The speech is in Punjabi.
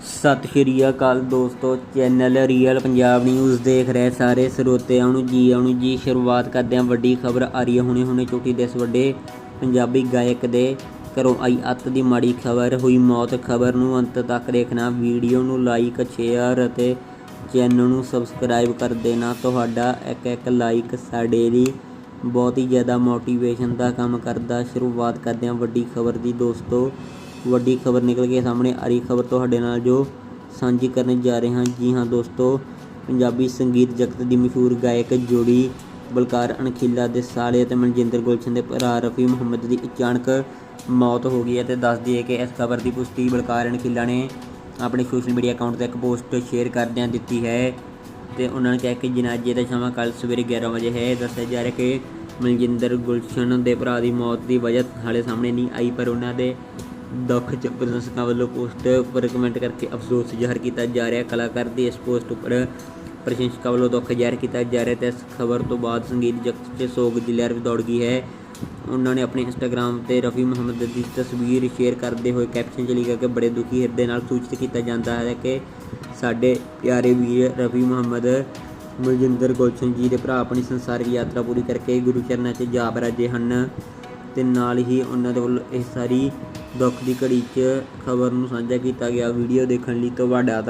ਸਤਿ ਸ਼੍ਰੀ ਅਕਾਲ ਦੋਸਤੋ, ਚੈਨਲ ਰੀਅਲ ਪੰਜਾਬ ਨਿਊਜ਼ ਦੇਖ ਰਹੇ ਸਾਰੇ ਸਰੋਤਿਆਂ ਨੂੰ। ਜੀ ਆਉਣ ਜੀ, ਸ਼ੁਰੂਆਤ ਕਰਦੇ ਹਾਂ ਵੱਡੀ ਖਬਰ ਆ ਰਹੀ ਹੈ ਹੁਣੇ ਹੁਣੇ ਚੋਟੀ ਦੇ ਇਸ ਵੱਡੇ ਪੰਜਾਬੀ ਗਾਇਕ ਦੇ ਘਰੋਂ ਆਈ ਅੱਤ ਦੀ ਮਾੜੀ ਖਬਰ, ਹੋਈ ਮੌਤ ਖਬਰ ਨੂੰ ਅੰਤ ਤੱਕ ਦੇਖਣਾ। ਵੀਡੀਓ ਨੂੰ ਲਾਈਕ ਸ਼ੇਅਰ ਅਤੇ ਚੈਨਲ ਨੂੰ ਸਬਸਕ੍ਰਾਈਬ ਕਰ ਦੇਣਾ। ਤੁਹਾਡਾ ਇੱਕ ਇੱਕ ਲਾਈਕ ਸਾਡੇ ਲਈ ਬਹੁਤ ਹੀ ਜ਼ਿਆਦਾ ਮੋਟੀਵੇਸ਼ਨ ਦਾ ਕੰਮ ਕਰਦਾ। ਸ਼ੁਰੂਆਤ ਕਰਦੇ ਹਾਂ ਵੱਡੀ ਖਬਰ ਦੀ ਦੋਸਤੋ ਵੱਡੀ ਖਬਰ ਨਿਕਲ ਕੇ ਸਾਹਮਣੇ ਆ ਰਹੀ ਖਬਰ ਤੁਹਾਡੇ ਨਾਲ ਜੋ ਸਾਂਝੀ ਕਰਨ ਜਾ ਰਹੇ ਹਾਂ। ਜੀ ਹਾਂ ਦੋਸਤੋ, ਪੰਜਾਬੀ ਸੰਗੀਤ ਜਗਤ ਦੀ ਮਸ਼ਹੂਰ ਗਾਇਕ ਜੋੜੀ ਬਲਕਾਰ ਅਣਖੀਲਾ ਦੇ ਸਾਲੇ ਅਤੇ ਮਨਜਿੰਦਰ ਗੁਲਸ਼ਨ ਦੇ ਭਰਾ ਰਫੀ ਮੁਹੰਮਦ ਦੀ ਅਚਾਨਕ ਮੌਤ ਹੋ ਗਈ ਹੈ ਤੇ ਦੱਸ ਦਈਏ ਕਿ ਇਸ ਖਬਰ ਦੀ ਪੁਸ਼ਟੀ ਬਲਕਾਰ ਅਣਖੀਲਾ ਨੇ ਆਪਣੇ ਸੋਸ਼ਲ ਮੀਡੀਆ ਅਕਾਊਂਟ ਤੇ ਇੱਕ ਪੋਸਟ ਸ਼ੇਅਰ ਕਰਦਿਆਂ ਦਿੱਤੀ ਹੈ ਤੇ ਉਹਨਾਂ ਨੇ ਕਿਹਾ ਕਿ ਜਨਾਜ਼ੇ ਦਾ ਸਮਾਂ ਕੱਲ੍ਹ ਸਵੇਰੇ 11 ਵਜੇ ਹੈ। ਦੱਸਿਆ ਜਾ ਰਿਹਾ ਕਿ ਮਨਜਿੰਦਰ ਗੁਲਸ਼ਨ ਦੇ ਭਰਾ ਦੀ ਮੌਤ ਦੀ ਵਜ੍ਹਾ ਹਾਲੇ ਸਾਹਮਣੇ ਨਹੀਂ ਆਈ, ਪਰ ਉਹਨਾਂ ਦੇ ਦੁੱਖ ਪ੍ਰਸ਼ੰਸਕਾਂ ਵੱਲੋਂ ਪੋਸਟ ਉੱਪਰ ਕਮੈਂਟ ਕਰਕੇ ਅਫਸੋਸ ਜ਼ਾਹਰ ਕੀਤਾ ਜਾ ਰਿਹਾ। ਕਲਾਕਾਰ ਦੀ ਇਸ ਪੋਸਟ ਉੱਪਰ ਪ੍ਰਸ਼ੰਸਕਾਂ ਵੱਲੋਂ ਦੁੱਖ ਜ਼ਾਹਰ ਕੀਤਾ ਜਾ ਰਿਹਾ ਤੇ ਇਸ ਖਬਰ ਤੋਂ ਬਾਅਦ ਸੰਗੀਤ ਜਗਤ 'ਚ ਸੋਗ ਦੀ ਲਹਿਰ ਵੀ ਦੌੜ ਗਈ ਹੈ। ਉਹਨਾਂ ਨੇ ਆਪਣੇ ਇੰਸਟਾਗ੍ਰam ਤੇ ਰਫੀ ਮੁਹੰਮਦ ਦੀ ਤਸਵੀਰ ਸ਼ੇਅਰ ਕਰਦੇ ਹੋਏ ਕੈਪਸ਼ਨ 'ਚ ਲਿਖਿਆ ਕਿ ਬੜੇ ਦੁਖੀ ਹਿਰਦੇ ਨਾਲ ਸੂਚਿਤ ਕੀਤਾ ਜਾਂਦਾ ਹੈ ਕਿ ਸਾਡੇ ਪਿਆਰੇ ਵੀਰ ਰਫੀ ਮੁਹੰਮਦ ਮਨਜਿੰਦਰ ਗੁਲਸ਼ਨ ਜੀ ਦੇ ਭਰਾ ਆਪਣੀ ਸੰਸਾਰਿਕ ਯਾਤਰਾ ਪੂਰੀ ਕਰਕੇ ਗੁਰੂ ਚਰਨਾਂ 'ਚ ਜਾ ਬਰਾਜੇ ਹਨ ਤੇ ਨਾਲ ਹੀ ਉਹਨਾਂ ਦੇ ਵੱਲੋਂ ਇਹ ਸਾਰੀ ਦੁੱਖ ਦੀ ਘੜੀ 'ਚ ਖਬਰ ਨੂੰ ਸਾਂਝਾ ਕੀਤਾ ਗਿਆ। ਵੀਡੀਓ ਦੇਖਣ ਲਈ ਤੁਹਾਡਾ ਧੰਨ